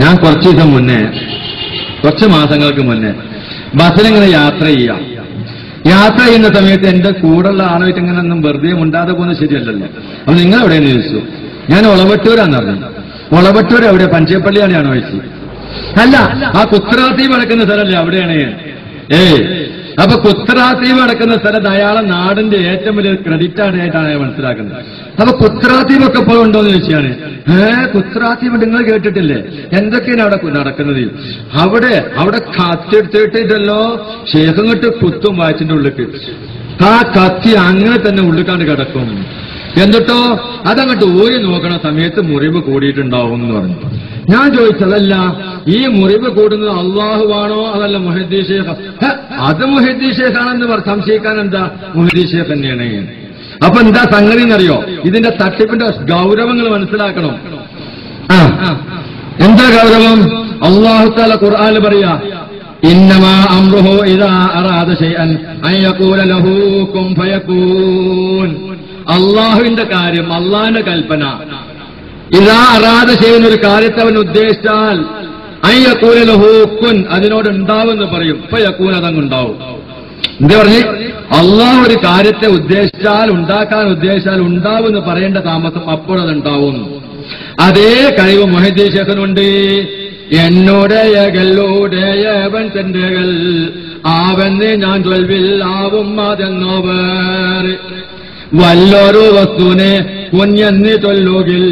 ഞാൻ കുറച്ച് ദിവസം മുന്നേ കുറച്ച് മാസങ്ങൾക്ക് മുന്നേ ബസ്സിലിങ്ങനെ യാത്ര ചെയ്യാം. യാത്ര ചെയ്യുന്ന സമയത്ത് എന്റെ കൂടെയുള്ള ആളുമായിട്ട് ഇങ്ങനെ ഒന്നും വെറുതെ ഉണ്ടാതെ പോകുന്നത് ശരിയല്ലല്ലോ. അപ്പൊ നിങ്ങൾ എവിടെയെന്ന് ചോദിച്ചു? ഞാൻ ഒളവട്ടൂരാന്ന് പറഞ്ഞു. ഒളവട്ടൂർ എവിടെ? പഞ്ചേപ്പള്ളിയാണ് ഞാൻ ചോദിച്ചത് അല്ല ആ കുത്രാത്തി വളക്കുന്ന സ്ഥലമല്ലേ അവിടെയാണ്? ഏയ് അപ്പൊ കുത്രാസീവ് നടക്കുന്ന സ്ഥലത്ത് അയാളെ നാടിന്റെ ഏറ്റവും വലിയ ക്രെഡിറ്റ് ആയിട്ടാണ് അയാൾ മനസ്സിലാക്കുന്നത്. അപ്പൊ കുത്രാത്തീപ് ഒക്കെ ഇപ്പോൾ ഉണ്ടോ എന്ന് ചോദിച്ചാണ് ഏ കുത്രാസീവ് നിങ്ങൾ കേട്ടിട്ടില്ലേ? എന്തൊക്കെയാണ് അവിടെ നടക്കുന്നത്? അവിടെ അവിടെ കത്തെടുത്തിട്ടല്ലോ ശേഖം കിട്ടും കുത്തും വായിച്ചിന്റെ ഉള്ളിക്ക്. ആ കത്തി അങ്ങനെ തന്നെ ഉള്ളിക്കാണ്ട് കിടക്കും. എന്നിട്ടോ അതങ്ങോട്ട് ഊരി നോക്കണ സമയത്ത് മുറിവ് കൂടിയിട്ടുണ്ടാവും എന്ന് പറഞ്ഞു. ഞാൻ ചോദിച്ചതല്ല ഈ മുറിവ് കൂടുന്നത് അള്ളാഹുവാണോ അതല്ല മുഹദ്ദീ ഷേഖ് അത് മുഹദ്ദീ ഷേഖാണെന്ന് പറ- സംശയിക്കാൻ എന്താ? മുഹദ്ദീ ഷേഖ് തന്നെയാണ്. അപ്പൊ എന്താ സംഗതി എന്നറിയോ? ഇതിന്റെ തട്ടിപ്പിന്റെ ഗൗരവങ്ങൾ മനസ്സിലാക്കണം. എന്താ ഗൗരവം? അള്ളാഹു താല ഖുർആാന് പറയാ ഇന്നമാ അമ്രുഹു ഇദാ അറാദ ശൈഅൻ അൻ യഖൂല ലഹു കുൻ ഫയകൂൻ അള്ളാഹുവിന്റെ കാര്യം അള്ളാഹിന്റെ കൽപ്പന. ഇതാ അറാദ ചെയ്യുന്ന ഒരു കാര്യത്തെ അവൻ ഉദ്ദേശിച്ചാൽ അയ്യക്കൂല ലഹൂക്കുൻ അതിനോട് ഉണ്ടാവുമെന്ന് പറയും. ഇപ്പൊ യക്കൂൻ അതങ്ങുണ്ടാവും. എന്താ പറഞ്ഞ്? അള്ളാഹ് ഒരു കാര്യത്തെ ഉദ്ദേശിച്ചാൽ ഉണ്ടാക്കാൻ ഉദ്ദേശിച്ചാൽ ഉണ്ടാവും എന്ന് പറയേണ്ട താമസം അപ്പോഴതുണ്ടാവും അതേ കഴിവ് മൊഹദ്ദേശകനുണ്ട് എന്നോടേയകളുടേയവൻ തന്റെ ആവെന്ന് ഞാൻ ചൊൽവിൽ ആവും വല്ലൊരു വസ്തുവിനെ കുഞ്ഞെന്ന് ചൊല്ലുകിൽ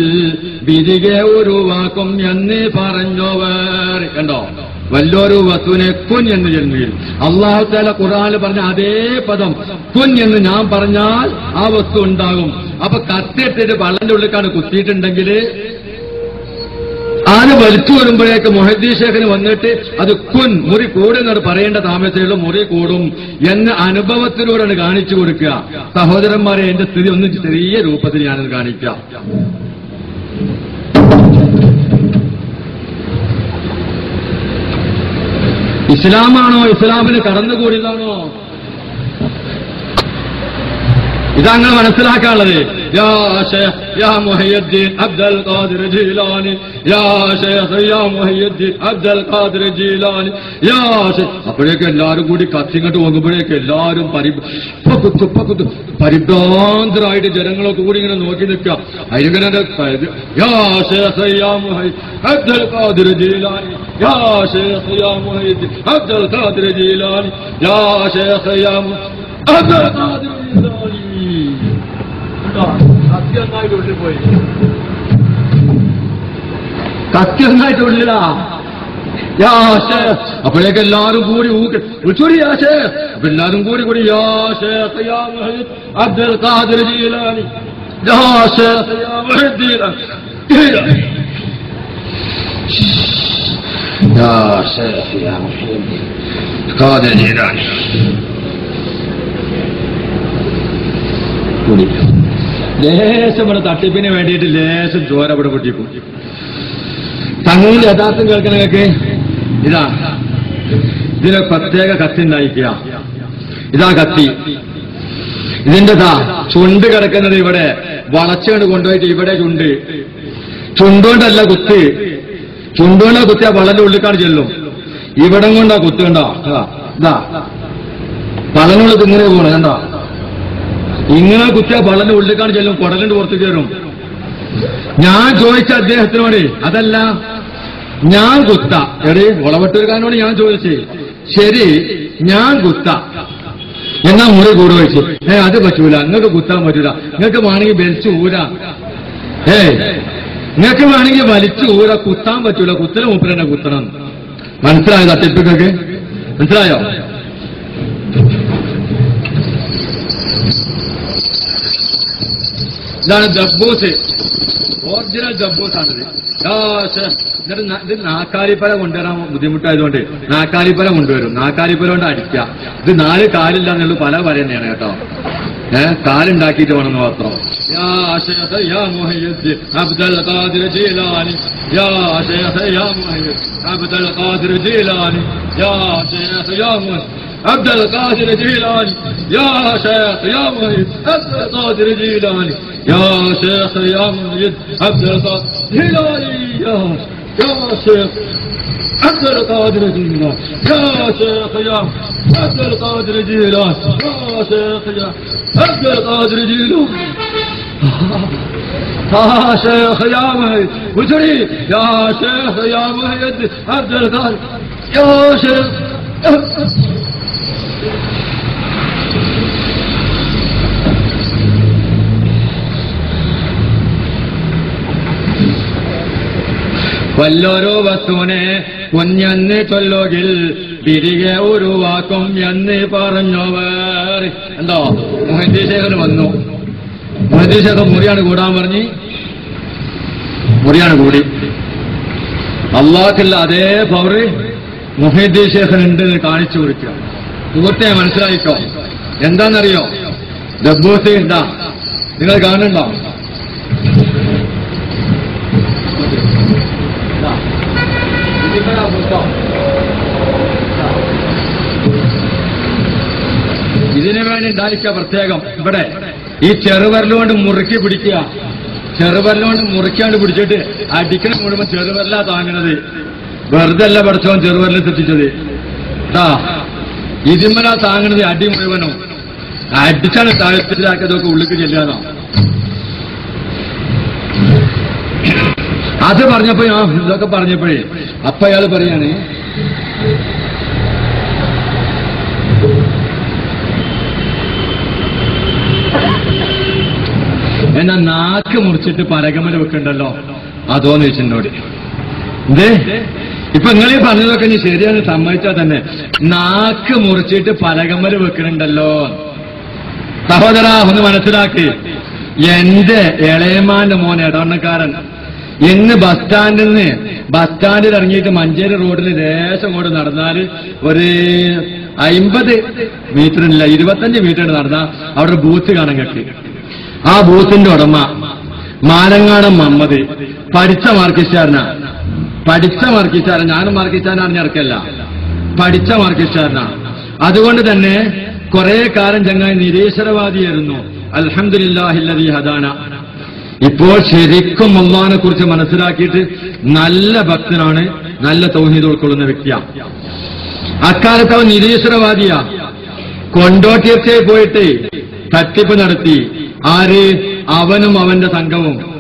വിധികെ ഉരുവാക്കും എന്ന് പറഞ്ഞവർ. കണ്ടോ? വല്ലൊരു വസ്തുവിനെ കുൻ എന്ന് ചൊല്ലുകിൽ അള്ളാഹു താല ഖുറാന് പറഞ്ഞ അതേ പദം കുൻ എന്ന് ഞാൻ പറഞ്ഞാൽ ആ വസ്തു ഉണ്ടാകും. അപ്പൊ കത്തിയിട്ടിട്ട് വള്ളന്റെ ഉള്ളിക്കാണ് കുത്തിയിട്ടുണ്ടെങ്കിൽ ആര് വലിച്ചു വരുമ്പോഴേക്ക് മൊഹദ്ദീ ഷേഖിന് വന്നിട്ട് അത് കുൻ മുറി കൂടുന്നത് പറയേണ്ട താമസമുള്ള മുറി കൂടും എന്ന് അനുഭവത്തിലൂടെയാണ് കാണിച്ചു കൊടുക്കുക. സഹോദരന്മാരെ എന്റെ സ്ഥിതി ഒന്ന് ചെറിയ രൂപത്തിൽ ഞാനത് കാണിക്കാം. ഇസ്ലാമാണോ ഇസ്ലാമിന് കടന്നുകൂടിയതാണോ? ഇതങ്ങൾ മനസ്സിലാക്കാനുള്ളത്. യാ محي الدين عبد القادر جيلاني. يا شيخ يا محي الدين عبد القادر جيلاني. يا شيخ. അപ്പോഴേക്ക് എല്ലാവരും കൂടി കത്തിങ്ങോട്ട് പോകുമ്പോഴേക്ക് എല്ലാവരും പരി ഇപ്പൊ കുത്തു പരിഭ്രാന്തരായിട്ട് ജനങ്ങളൊക്കെ കൂടി ഇങ്ങനെ നോക്കി നിൽക്കുക. അതിലിങ്ങനെ യാ ഷേഖ് യാ മുഹയ്യ അബ്ദുൽ ഖാദിർ ജീലാനി. യാ ഷേഖ് യാ മുഹയ്യദ്ദീൻ അബ്ദുൽ ഖാദിർ ജീലാനി. യാ ഷേഖ് യാ അബ്ദുൽ ഖാദിർ ജീലാനി. കത്തിയൊന്നായിട്ട് ഉള്ളിലാ യാശേ അപ്പോഴേക്ക് എല്ലാരും കൂടി വിളിച്ചോടി യാശേ അപ്പൊ എല്ലാരും കൂടി കൂടി യാശേ Abdul Qadir Jilani. Qadir Jilani. കൂടി. ലേശം ഇവിടെ തട്ടിപ്പിന് വേണ്ടിയിട്ട് ലേശം ചോര ഇവിടെ പൊട്ടിക്കും സംഗതിയിൽ യഥാർത്ഥം കേൾക്കണതൊക്കെ ഇതാ. ഇതിന് പ്രത്യേക കത്തി ഉണ്ടായിക്കുക ഇതാ കത്തി. ഇതിന്റെ ദാ ചുണ്ട് കിടക്കുന്നത് ഇവിടെ. വളച്ചുകൊണ്ട് കൊണ്ടുപോയിട്ട് ഇവിടെ ചുണ്ട്. ചുണ്ടുകൊണ്ടല്ല കുത്ത്. ചുണ്ടുകൊണ്ടാ ആ വളന്റെ ഉള്ളിക്കാണ് ചെല്ലും. ഇവിടം കൊണ്ടാ കുത്ത് കണ്ടോ? ഇതാ, വളനുള്ളത് ഇങ്ങനെ പോകണം കണ്ടോ? ഇങ്ങനെ കുത്തിയ വളന്റെ ഉള്ളിക്കാണ് ചെല്ലും കൊടലുണ്ട് പുറത്ത് കയറും ഞാൻ ചോദിച്ച അദ്ദേഹത്തിനോട് അതല്ല ഞാൻ കുത്ത. എടേ വളവട്ടൂരുകാരനോട് ഞാൻ ചോദിച്ചേ ശരി ഞാൻ കുത്ത. എന്നാ മുറി കൂടെ വെച്ച്. ഏ അത് പറ്റൂല. നിങ്ങൾക്ക് കുത്താൻ പറ്റൂല. നിങ്ങൾക്ക് വേണമെങ്കിൽ വലിച്ചു ഊരാ. ഏ നിങ്ങൾക്ക് വേണമെങ്കിൽ വലിച്ചു ഊരാ. കുത്താൻ പറ്റൂല. കുത്തല മൂപ്പര് തന്നെ കുത്തണം. മനസ്സിലായോ? തട്ടിപ്പിക്കൊക്കെ മനസ്സിലായോ? ഇതാണ് ദബ്ബൂസ്. ഒറിജിനൽ ദബ്ബൂസാണിത്. ഇത് നാക്കാലിപ്പല കൊണ്ടുവരാൻ ബുദ്ധിമുട്ടായതുകൊണ്ട് നാക്കാലിപ്പല കൊണ്ടുവരും. നാക്കാലിപ്പല കൊണ്ട് അടിക്കുക. ഇത് നാല് കാലില്ല എന്നുള്ള പല പല തന്നെയാണ് കേട്ടോ. ഏഹ് കാലുണ്ടാക്കിയിട്ട് വേണമെന്ന് മാത്രം. ശേഖ യാ മുഹയ്യദ് عبد القادر جيلاني. يا شيخ يا مهيد عبد القادر جيلاني. يا شيخ يا مهيد عبد القادر جيلاني. يا يا شيخ عبد القادر جيلان يا شيخ يا عبد القادر جيلان يا شيخ يا عبد القادر جيلان يا شيخ يا مهيد وجري. يا شيخ يا مهيد عبد القادر. يا شيخ വല്ലൊരു വസ്തുവിനെ കുഞ്ഞെന്ന് ചൊല്ലുകിൽ തിരികെ ഉരുവാക്കും എന്ന് പറഞ്ഞവർ. എന്തോ? മുഹദ്ദീശേഖർ വന്നു. മുഹദ്ദീശേഖർ മുറിയാണ് കൂടാൻ പറഞ്ഞ് മുറിയാണ് കൂടി. അള്ളാഹ്ക്കുള്ള അതേ പവറ് മുഹദ്ദീശേഖർ ഉണ്ട് എന്ന് കാണിച്ചു കൊടുക്കുക. സുഹൃത്തെ മനസ്സിലായിക്കോ? എന്താണെന്നറിയോ? ദബ്ബൂസ് ഉണ്ടാ നിങ്ങൾ കാണുന്നുണ്ടോ? ഇതിനു വേണ്ടി ഉണ്ടായിരിക്കുക പ്രത്യേകം. ഇവിടെ ഈ ചെറുവരലുകൊണ്ട് മുറുക്കി പിടിക്കുക. ചെറുവരലുകൊണ്ട് മുറുക്കാണ്ട് പിടിച്ചിട്ട് അടിക്കണ മുഴുവൻ ചെറുവരലാ താങ്ങണത്. വെറുതെ അല്ല പഠിച്ചവൻ ചെറുവരൽ തെറ്റിച്ചത്. ആ ഇതിമ്മല താങ്ങണത് അടി മുഴുവനോ. അടിച്ചാണ് താഴ്ത്തിലാക്കിയതൊക്കെ ഉള്ളിക്ക് ചെല്ലാനോ അത് പറഞ്ഞപ്പോ ഞാൻ ഇതൊക്കെ പറഞ്ഞപ്പോഴേ അപ്പൊ അയാൾ പറയാണ് എന്നാ നാക്ക് മുറിച്ചിട്ട് പരകമല വെക്കണ്ടല്ലോ? അതോന്ന് ചോദിച്ചെന്നോട് ഇതേ ഇപ്പൊ ഈ പറഞ്ഞതൊക്കെ നീ ശരിയാണ് സമ്മതിച്ചാൽ തന്നെ. നാക്ക് മുറിച്ചിട്ട് പരകമല വെക്കണുണ്ടല്ലോ. സഹോദര ഒന്ന് മനസ്സിലാക്കി. എന്റെ ഇളയമാന്റെ മോൻ ഇടവണ്ണക്കാരൻ ഇന്ന് ബസ് സ്റ്റാൻഡിൽ നിന്ന് ബസ് സ്റ്റാൻഡിൽ ഇറങ്ങിയിട്ട് മഞ്ചേരി റോഡിൽ ദേശം കൊണ്ട് നടന്നാൽ ഒരു അയിമ്പത് മീറ്റർ ഇല്ല ഇരുപത്തഞ്ച് മീറ്റർ നടന്ന അവിടെ ബൂത്ത് കാണാൻ കെട്ടി ആ ബൂത്തിന്റെ ഉടമ മാലങ്ങാടൻ മമ്മദ്. പഠിച്ച മാർക്കിസ്റ്റാരനാ പഠിച്ച മാർക്കിസ്റ്റാരൻ ഞാനും മാർക്കിസ്റ്റാരൻ അറിഞ്ഞിറക്കല്ല പഠിച്ച മാർക്കിസ്റ്റാരനാ അതുകൊണ്ട് തന്നെ കുറെ കാലം ചങ്ങായി നിരീശ്വരവാദിയായിരുന്നു. അലഹമില്ലാഹില്ലതി ഹദാന. ഇപ്പോൾ ശരിക്കും മമ്മാനെ കുറിച്ച് മനസ്സിലാക്കിയിട്ട് നല്ല ഭക്തനാണ് നല്ല തൗഹീദ് ഉൾക്കൊള്ളുന്ന വ്യക്തിയാണ് അക്കാലത്ത് അവൻ നിരീശ്വരവാദിയാ. കൊണ്ടോട്ടിയത്തെ പോയിട്ട് തട്ടിപ്പ് നടത്തി. ആര്? അവനും അവന്റെ സംഘവും.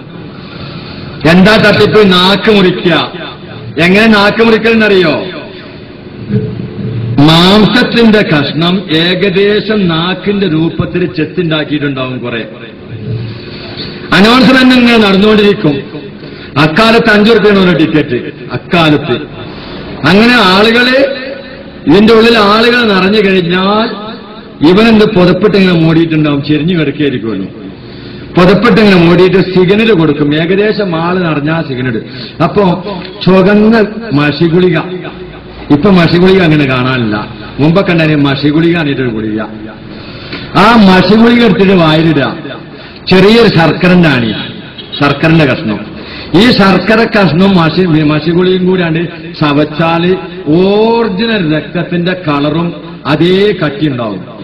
എന്താ തട്ടിപ്പ്? നാക്ക് മുറിക്കുക എങ്ങനെ നാക്ക് മുറിക്കലെന്നറിയോ? മാംസത്തിന്റെ കഷ്ണം ഏകദേശം നാക്കിന്റെ രൂപത്തിൽ ചെത്തുണ്ടാക്കിയിട്ടുണ്ടാവും കുറെ. അനൗൺസ്മെന്റ് ഇങ്ങനെ നടന്നുകൊണ്ടിരിക്കും. അക്കാലത്ത് അഞ്ചു റുപ്യാണ് ഒരു ടിക്കറ്റ് അക്കാലത്ത്. അങ്ങനെ ആളുകൾ ഇതിന്റെ ഉള്ളിൽ ആളുകൾ നിറഞ്ഞു കഴിഞ്ഞാൽ ഇവനെന്ത് പുതപ്പെട്ടിങ്ങനെ മോടിയിട്ടുണ്ടാവും? ചെരിഞ്ഞു കിടക്കുകയായിരിക്കുമല്ലോ പുതപ്പെട്ടിങ്ങനെ മോടിയിട്ട് സിഗ്നൽ കൊടുക്കും. ഏകദേശം ആൾ നിറഞ്ഞാ സിഗ്നൽ അപ്പോ ചുവന്ന മഷിഗുളിക. ഇപ്പൊ മഷിഗുളിക അങ്ങനെ കാണാനില്ല. മുമ്പൊക്കെ ഉണ്ടായിരുന്നു മഷിഗുളിക എന്നിട്ടൊരു ഗുളിക. ആ മഷിഗുളിക എടുത്തിട്ട് വായിലിടുക. ചെറിയൊരു ശർക്കരന്റെ ആണി. ശർക്കരന്റെ കഷ്ണം. ഈ ശർക്കര കഷ്ണം മഷി മഷിഗുളിയും കൂടിയാണ്ട് ചവച്ചാൽ ഓറിജിനൽ രക്തത്തിന്റെ കളറും അതേ കട്ടിയുണ്ടാവും.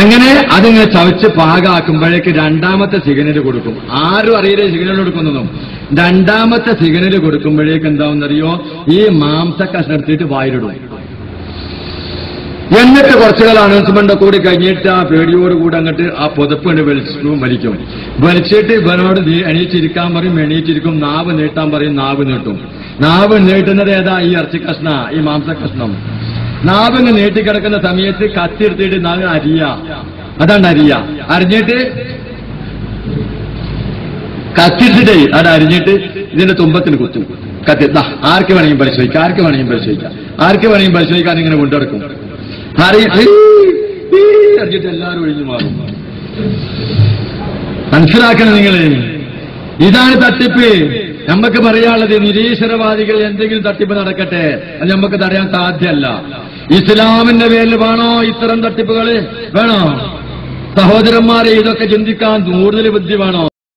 അങ്ങനെ അതിങ്ങനെ ചവച്ച് പാകാക്കുമ്പോഴേക്ക് രണ്ടാമത്തെ സിഗ്നൽ കൊടുക്കും. ആരും അറിയില്ല സിഗ്നൽ കൊടുക്കുന്നതും. രണ്ടാമത്തെ സിഗ്നൽ കൊടുക്കുമ്പോഴേക്ക് എന്താവുന്നറിയോ? ഈ മാംസ കഷ്ണം എടുത്തിട്ട് വായിലിടും. എന്നിട്ട് കുറച്ചു കാലം അനൗൺസ്മെന്റ് കൂടി കഴിഞ്ഞിട്ട് ആ പേടിയോട് കൂടി അങ്ങോട്ട് ആ പുതപ്പിന് വലിച്ചു വലിക്കും. വലിച്ചിട്ട് ഇവനോട് എണീച്ചിരിക്കാൻ പറയും എണീച്ചിരിക്കും നാവ് നീട്ടാൻ പറയും നാവ് നീട്ടും. നാവ് നീട്ടുന്നത് ഏതാ? ഈ ഇറച്ചി കഷ്ണ ഈ മാംസ കഷ്ണം നാവിന് നീട്ടിക്കിടക്കുന്ന സമയത്ത് കത്തിയെടുത്തിട്ട് നാവ് അരിയ. അതാണ് അരിയ. അരിഞ്ഞിട്ട് കത്തിച്ചിട്ടേ അത് അരിഞ്ഞിട്ട് ഇതിന്റെ തുമ്പത്തിന് കുത്തും. കത്തി ആർക്ക് വേണമെങ്കിലും പരിശോധിക്കാം ആർക്ക് വേണമെങ്കിലും പരിശോധിക്കാം. ആർക്ക് വേണമെങ്കിലും പരിശോധിക്കാൻ ഇങ്ങനെ കൊണ്ടെടുക്കും അറിഞ്ഞിട്ട് എല്ലാവരും ഒഴിഞ്ഞു മാറും. മനസ്സിലാക്കണം നിങ്ങൾ ഇതാണ് തട്ടിപ്പ്. നമുക്ക് പറയാനുള്ളത് നിരീശ്വരവാദികൾ എന്തെങ്കിലും തട്ടിപ്പ് നടക്കട്ടെ. അത് നമുക്ക് തടയാൻ സാധ്യമല്ല. ഇസ്ലാമിന്റെ പേരിൽ വേണോ ഇത്തരം തട്ടിപ്പുകൾ വേണോ? സഹോദരന്മാരെ ഇതൊക്കെ ചിന്തിക്കാൻ കൂടുതൽ ബുദ്ധി വേണോ?